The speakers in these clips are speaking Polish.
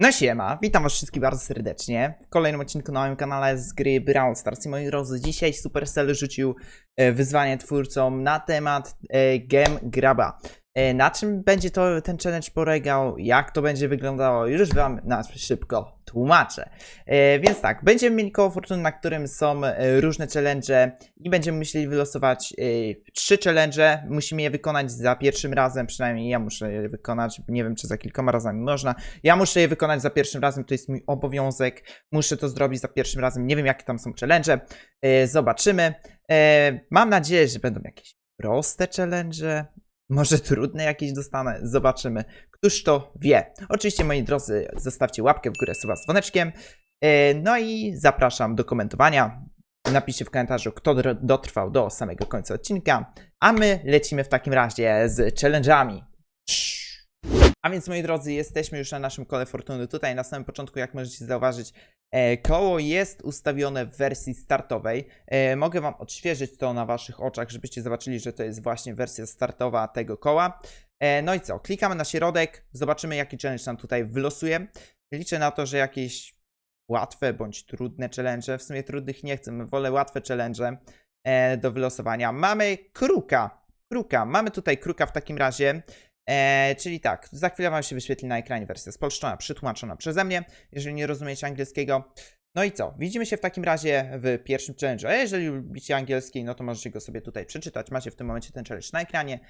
No siema, witam was wszystkich bardzo serdecznie w kolejnym odcinku na moim kanale z gry Brawl Stars. I moi drodzy, dzisiaj Supercell rzucił e, wyzwanie twórcom na temat e, Gem Graba. E, na czym będzie to ten challenge polegał, jak to będzie wyglądało, już wam na szybko tłumaczę. E, więc tak, będziemy mieli koło fortuny, na którym są e, różne challenge i będziemy musieli wylosować trzy challenge. Musimy je wykonać za pierwszym razem, przynajmniej ja muszę je wykonać, nie wiem czy za kilkoma razami można. Ja muszę je wykonać za pierwszym razem, to jest mój obowiązek. Muszę to zrobić za pierwszym razem. Nie wiem, jakie tam są challenge. Zobaczymy. Mam nadzieję, że będą jakieś proste challenge. Może trudne jakieś dostanę. Zobaczymy. Któż to wie. Oczywiście, moi drodzy, zostawcie łapkę w górę suba z dzwoneczkiem. E, no i zapraszam do komentowania. Napiszcie w komentarzu, kto dotrwał do samego końca odcinka. A my lecimy w takim razie z challenge'ami. A więc moi drodzy, jesteśmy już na naszym kole fortuny. Tutaj na samym początku, jak możecie zauważyć, koło jest ustawione w wersji startowej. E, mogę Wam odświeżyć to na Waszych oczach, żebyście zobaczyli, że to jest właśnie wersja startowa tego koła. E, no i co? Klikamy na środek, zobaczymy jaki challenge nam tutaj wylosuje. Liczę na to, że jakieś łatwe bądź trudne challenge, w sumie trudnych nie chcę, wolę łatwe challenge e, do wylosowania. Mamy kruka, kruka, mamy tutaj kruka w takim razie. E, czyli tak, za chwilę Wam się wyświetli na ekranie wersja spolszczona, przetłumaczona przeze mnie, jeżeli nie rozumiecie angielskiego. No i co? Widzimy się w takim razie w pierwszym challenge. A jeżeli lubicie angielski, no to możecie go sobie tutaj przeczytać. Macie w tym momencie ten challenge na ekranie.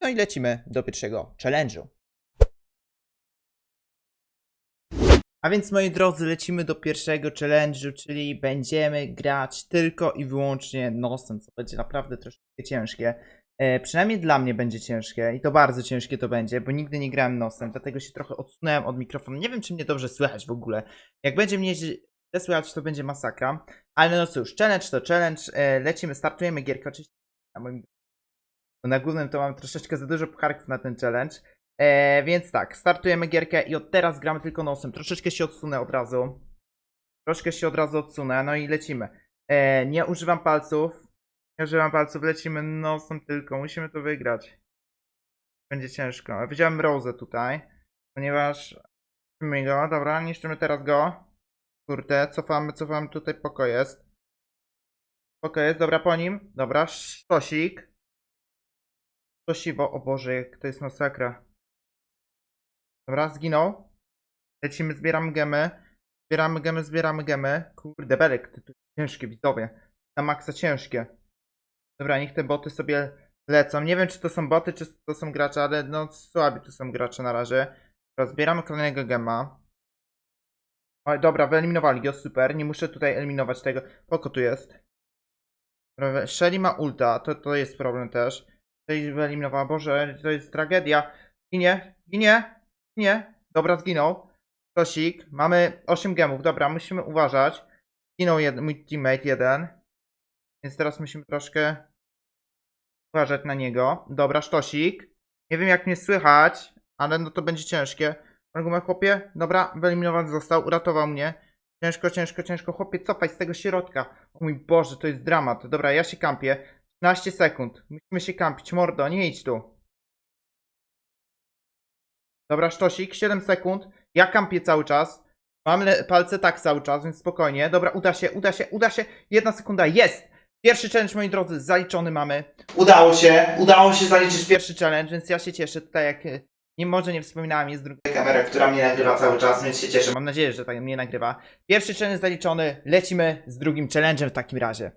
No i lecimy do pierwszego challenge'u. A więc moi drodzy, lecimy do pierwszego challenge'u, czyli będziemy grać tylko i wyłącznie nosem, co będzie naprawdę troszeczkę ciężkie. E, przynajmniej dla mnie będzie ciężkie i to bardzo ciężkie to będzie, bo nigdy nie grałem nosem, dlatego się trochę odsunąłem od mikrofonu. Nie wiem, czy mnie dobrze słychać w ogóle. Jak będzie mnie źle słychać, to będzie masakra. Ale no cóż, challenge to challenge. E, lecimy, startujemy gierkę. Oczywiście na moim na głównym to mam troszeczkę za dużo pucharków na ten challenge. E, więc tak, startujemy gierkę i od teraz gramy tylko nosem. Troszeczkę się odsunę od razu. Troszkę się od razu odsunę, no i lecimy. Nie używam palców. Nie używam palców, lecimy nosem tylko. Musimy to wygrać. Będzie ciężko. Widziałem Rose tutaj, ponieważ... Niszczymy go, dobra, niszczymy teraz go. Kurde, cofamy, cofamy, tutaj poko jest. Poko jest, dobra, po nim. Dobra, sztosik. Sztosiwo, o Boże, jak to jest masakra. Dobra, zginął. Lecimy, zbieramy gemy. Zbieramy gemy, zbieramy gemy. Kurde, belek, to, to ciężkie, widzowie. Na maksa ciężkie. Dobra, niech te boty sobie lecą. Nie wiem, czy to są boty, czy to są gracze, ale no słabi to są gracze na razie. Dobra, zbieramy kolejnego gema. Dobra, wyeliminowali go, super. Nie muszę tutaj eliminować tego. Poko tu jest. Shelly ma ulta, to, to jest problem też. Tutaj wyeliminowała, Boże, to jest tragedia. Ginie, ginie, ginie. Dobra, zginął. Tosik, mamy 8 gemów, dobra, musimy uważać. Zginął jed, mój teammate jeden. Więc teraz musimy troszkę uważać na niego. Dobra, sztosik. Nie wiem jak mnie słychać, ale no to będzie ciężkie. Argument chłopie, dobra, wyeliminowany został, uratował mnie. Ciężko, ciężko, ciężko. Chłopie, cofaj z tego środka. O mój Boże, to jest dramat. Dobra, ja się kampię. 13 sekund. Musimy się kampić. Mordo, nie idź tu. Dobra, sztosik, 7 sekund. Ja kampię cały czas. Mam palce tak cały czas, więc spokojnie. Dobra, uda się, uda się, uda się. Jedna sekunda, jest! Pierwszy challenge, moi drodzy, zaliczony mamy. Udało się, udało się zaliczyć pierwszy challenge, więc ja się cieszę. Tutaj jak e, nie może nie wspominałem, jest druga kamera, która mnie nagrywa cały czas, więc się cieszę. Mam nadzieję, że tak mnie nagrywa. Pierwszy challenge zaliczony, lecimy z drugim challenge'em w takim razie.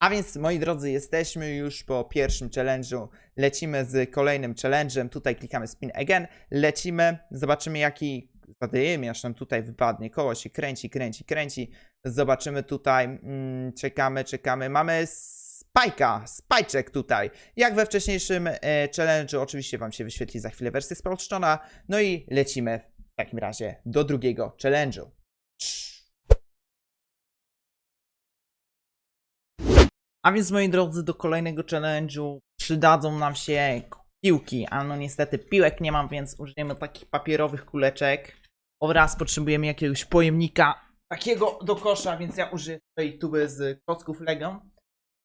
A więc, moi drodzy, jesteśmy już po pierwszym challenge'u. Lecimy z kolejnym challenge'em. Tutaj klikamy spin again. Lecimy, zobaczymy jaki zadajemy, aż nam tutaj wypadnie. Koło się kręci, kręci, kręci. Zobaczymy tutaj, mm, czekamy, czekamy. Mamy spajka, spajczek tutaj. Jak we wcześniejszym e, challenge'u, oczywiście Wam się wyświetli za chwilę wersja spolszczona. No i lecimy w takim razie do drugiego challenge'u. A więc moi drodzy, do kolejnego challenge'u przydadzą nam się piłki, a no niestety piłek nie mam, więc użyjemy takich papierowych kuleczek. Oraz potrzebujemy jakiegoś pojemnika takiego do kosza, więc ja użyję tej tuby z klocków Lego.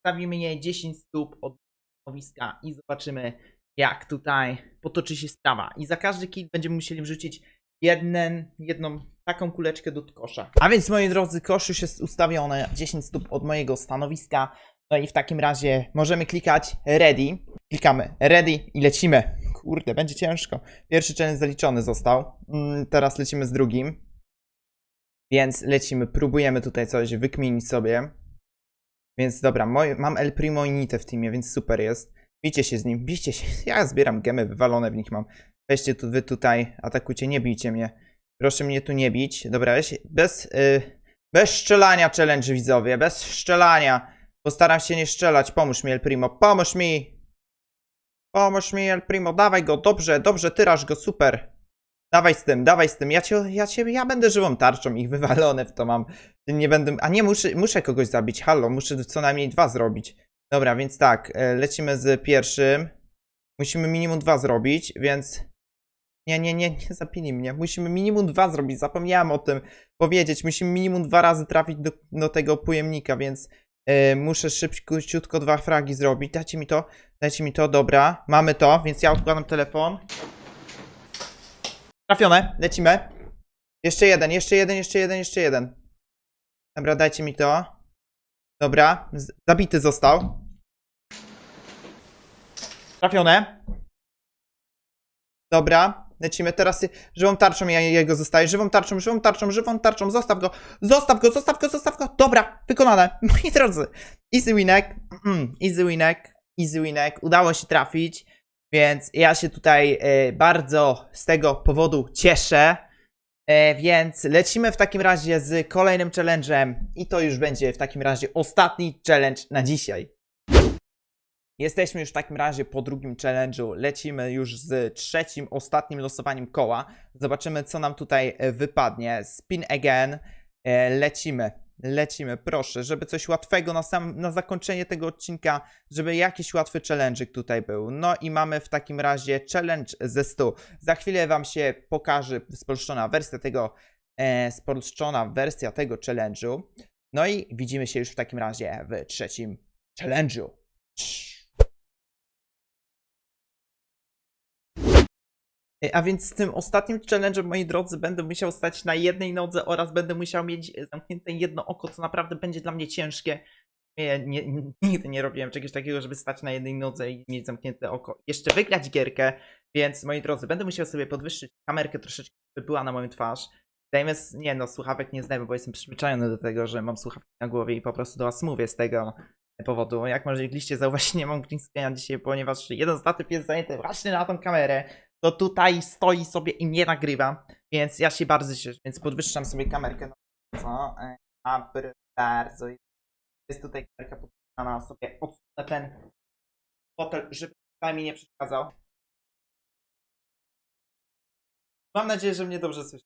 Stawimy je 10 stóp od stanowiska i zobaczymy jak tutaj potoczy się sprawa. I za każdy kill będziemy musieli wrzucić jeden, jedną taką kuleczkę do kosza. A więc moi drodzy, kosz już jest ustawiony 10 stóp od mojego stanowiska. No i w takim razie możemy klikać ready. Klikamy ready i lecimy. Kurde, będzie ciężko. Pierwszy challenge zaliczony został. Mm, Teraz lecimy z drugim. Więc lecimy, próbujemy tutaj coś wykminić sobie. Więc dobra, moj, mam El Primo i Nite w teamie, więc super jest. Bijcie się z nim, bijcie się. Ja zbieram gemy, wywalone w nich mam. Weźcie tu, wy tutaj, atakujcie, nie bijcie mnie. Proszę mnie tu nie bić. Dobra, bez, y, bez strzelania challenge widzowie, bez strzelania. Postaram się nie strzelać, pomóż mi El Primo, pomóż mi. Pomóż mi El Primo, dawaj go, dobrze, dobrze, tyrasz go, super. Dawaj z tym, dawaj z tym, ja cię, ja cię, ja będę żywą tarczą, ich wywalone w to mam. Nie będę, a nie, muszę, muszę kogoś zabić, halo, muszę co najmniej dwa zrobić. Dobra, więc tak, e, lecimy z pierwszym. Musimy minimum dwa zrobić, więc... Nie, nie, nie, nie zapili mnie. Musimy minimum dwa zrobić, zapomniałem o tym powiedzieć. Musimy minimum dwa razy trafić do, do tego pojemnika, więc muszę szybciutko dwa fragi zrobić. Dajcie mi to, dajcie mi to, dobra. Mamy to, więc ja odkładam telefon. Trafione, lecimy. Jeszcze jeden, jeszcze jeden, jeszcze jeden, jeszcze jeden. Dobra, dajcie mi to. Dobra, zabity został. Trafione. Dobra, lecimy teraz. Żywą tarczą ja jego zostaje. Żywą tarczą, żywą tarczą, żywą tarczą. Zostaw go, zostaw go, zostaw go, zostaw go. Dobra, wykonane. Moi drodzy, easy winek. Easy winek, easy winek. Udało się trafić, więc ja się tutaj e, bardzo z tego powodu cieszę. E, więc lecimy w takim razie z kolejnym challenge'em i to już będzie w takim razie ostatni challenge na dzisiaj. Jesteśmy już w takim razie po drugim challenge'u. Lecimy już z trzecim, ostatnim losowaniem koła. Zobaczymy, co nam tutaj e, wypadnie. Spin again. E, Lecimy. Lecimy, proszę, żeby coś łatwego na, sam, na zakończenie tego odcinka, żeby jakiś łatwy challenge tutaj był. No i mamy w takim razie challenge ze 100. Za chwilę Wam się pokaże spolszczona wersja tego, e, spolszczona wersja tego challenge'u. No i widzimy się już w takim razie w trzecim challenge'u. A więc z tym ostatnim challenge'em, moi drodzy, będę musiał stać na jednej nodze oraz będę musiał mieć e, zamknięte jedno oko, co naprawdę będzie dla mnie ciężkie. Nie, nigdy nie robiłem czegoś takiego, żeby stać na jednej nodze i mieć zamknięte oko. Jeszcze wygrać gierkę, więc moi drodzy, będę musiał sobie podwyższyć kamerkę troszeczkę, by była na moją twarz. S- nie no, słuchawek nie zdajmy, bo jestem przyzwyczajony do tego, że mam słuchawki na głowie i po prostu do was mówię z tego powodu. Jak mogliście zauważyć, nie mam green dzisiaj, ponieważ jeden statyw jest zajęty właśnie na tą kamerę to tutaj stoi sobie i nie nagrywa, więc ja się bardzo cieszę, więc podwyższam sobie kamerkę. No, co? E, A bardzo. Jest tutaj kamerka podwyższana sobie. Odsunę ten fotel, żeby mi nie przeszkadzał. Mam nadzieję, że mnie dobrze słyszy.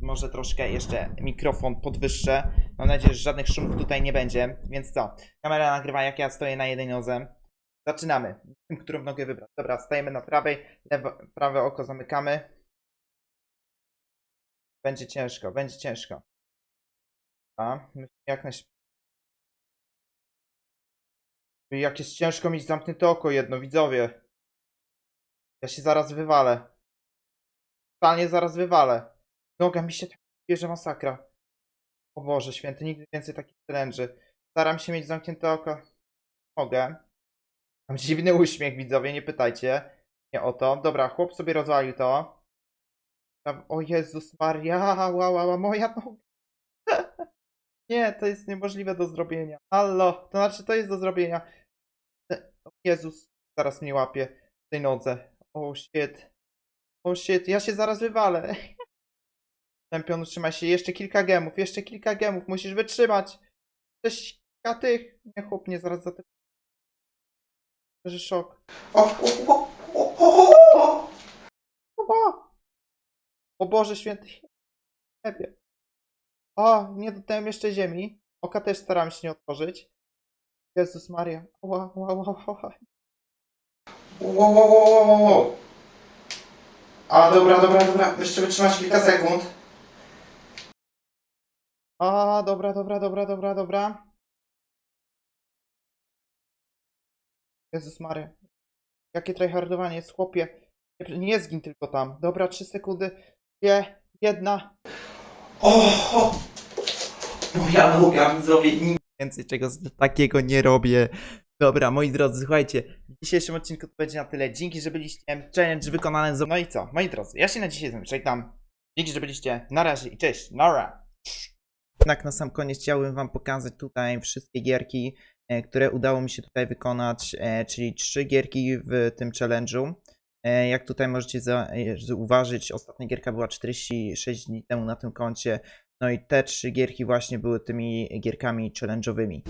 Może troszkę jeszcze mikrofon podwyższę. Mam nadzieję, że żadnych szumów tutaj nie będzie. Więc co? Kamera nagrywa jak ja stoję na jednej. Zaczynamy. Tym, którą nogę wybrać. Dobra, stajemy na prawej, lewo, prawe oko zamykamy. Będzie ciężko, będzie ciężko. A, jak najszybciej. Jak jest ciężko mieć zamknięte oko jedno, widzowie. Ja się zaraz wywalę. Totalnie zaraz wywalę. Noga mi się tak bierze masakra. O Boże święty, nigdy więcej takich challenge'y. Staram się mieć zamknięte oko. Mogę. Mam dziwny uśmiech, widzowie, nie pytajcie. Nie o to. Dobra, chłop sobie rozwalił to. O Jezus Maria, ła, ła, ła, moja noga. Nie, to jest niemożliwe do zrobienia. Hallo, to znaczy to jest do zrobienia. E, O Jezus, zaraz mnie łapie w tej nodze. O shit. O shit, ja się zaraz wywalę. Czempion, trzymaj się. Jeszcze kilka gemów, jeszcze kilka gemów. Musisz wytrzymać. Coś kilka tych. Nie, chłop, nie, zaraz za te... że szok. O, o, o, o, o, o, o, o Boże święty. Nie wiem. O, nie dotknąłem jeszcze ziemi. Oka też staram się nie otworzyć. Jezus Maria. Ła, ła, ła, ła, ła. Ło, ło, ło, ło, ło, ło. A, dobra, dobra, dobra. Jeszcze wytrzymać kilka sekund. A, dobra, dobra, dobra, dobra, dobra. Jezus Maria. Jakie tryhardowanie jest, chłopie. Nie, nie zgin tylko tam. Dobra, 3 sekundy. Dwie, jedna. O! Moja noga, zrobię nic więcej czego takiego nie robię. Dobra, moi drodzy, słuchajcie, w dzisiejszym odcinku to będzie na tyle. Dzięki, że byliście. Challenge wykonany. z- No i co, moi drodzy, ja się na dzisiaj z. Dzięki, że byliście. Na razie i cześć. Nara. Tak, na sam koniec chciałbym wam pokazać tutaj wszystkie gierki, które udało mi się tutaj wykonać, e, czyli trzy gierki w tym challenge'u. E, Jak tutaj możecie za- e, zauważyć, ostatnia gierka była 46 dni temu na tym koncie. No i te trzy gierki właśnie były tymi gierkami challenge'owymi.